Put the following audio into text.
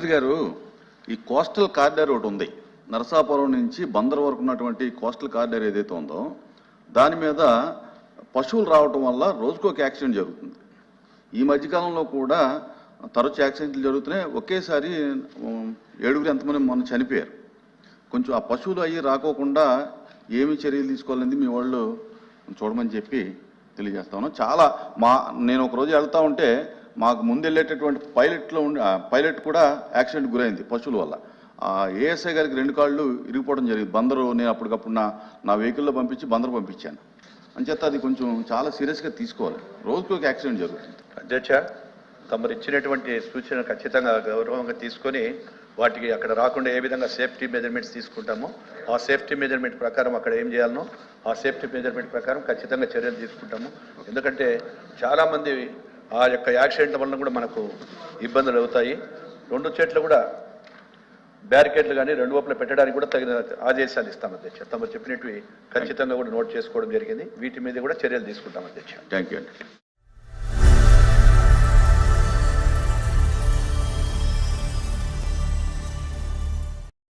మంత్రి గారు ఈ కోస్టల్ కారిడార్ ఒకటి ఉంది. నరసాపురం నుంచి బందర్ వరకు ఉన్నటువంటి కోస్టల్ కారిడార్ ఏదైతే ఉందో దాని మీద పశువులు రావటం వల్ల రోజుకొక యాక్సిడెంట్ జరుగుతుంది. ఈ మధ్యకాలంలో కూడా తరచు యాక్సిడెంట్లు జరుగుతున్నాయి. ఒకేసారి ఏడుగురు ఎంతమంది మొన్న చనిపోయారు. కొంచెం ఆ పశువులు అయ్యి రాకోకుండా ఏమి చర్యలు తీసుకోవాలని మీ వాళ్ళు చూడమని చెప్పి తెలియజేస్తాను చాలా మా నేను ఒక రోజు వెళ్తా ఉంటే మాకు ముందెళ్ళేటటువంటి పైలట్లో ఉండి పైలట్ కూడా యాక్సిడెంట్ గురైంది పశువుల వల్ల. ఏఎస్ఐ గారికి రెండు కాళ్ళు ఇరిగిపోవడం జరిగింది. బందరు నేను అప్పటికప్పుడు నా నా వెహికల్లో పంపించి బందరు పంపించాను. అంచేత అది కొంచెం చాలా సీరియస్గా తీసుకోవాలి. రోజుకు ఒక యాక్సిడెంట్ జరుగుతుంది. అధ్యక్ష తమరు ఇచ్చినటువంటి సూచన ఖచ్చితంగా గౌరవంగా తీసుకొని వాటికి అక్కడ రాకుండా ఏ విధంగా సేఫ్టీ మెజర్మెంట్స్ తీసుకుంటామో ఆ సేఫ్టీ మెజర్మెంట్ ప్రకారం అక్కడ ఏం చేయాలనో ఆ సేఫ్టీ మెజర్మెంట్ ప్రకారం ఖచ్చితంగా చర్యలు తీసుకుంటాము. ఎందుకంటే చాలామంది ఆ యొక్క యాక్సిడెంట్ వలన కూడా మనకు ఇబ్బందులు అవుతాయి. రెండు చెట్లు కూడా బ్యారికేడ్లు కానీ రెండు వైపులు పెట్టడానికి కూడా తగిన ఆదేశాలు ఇస్తాం అధ్యక్ష. తమరు చెప్పినట్టు ఖచ్చితంగా కూడా నోట్ చేసుకోవడం జరిగింది. వీటి మీద కూడా చర్యలు తీసుకుంటాం అధ్యక్ష. థ్యాంక్ యూ అండి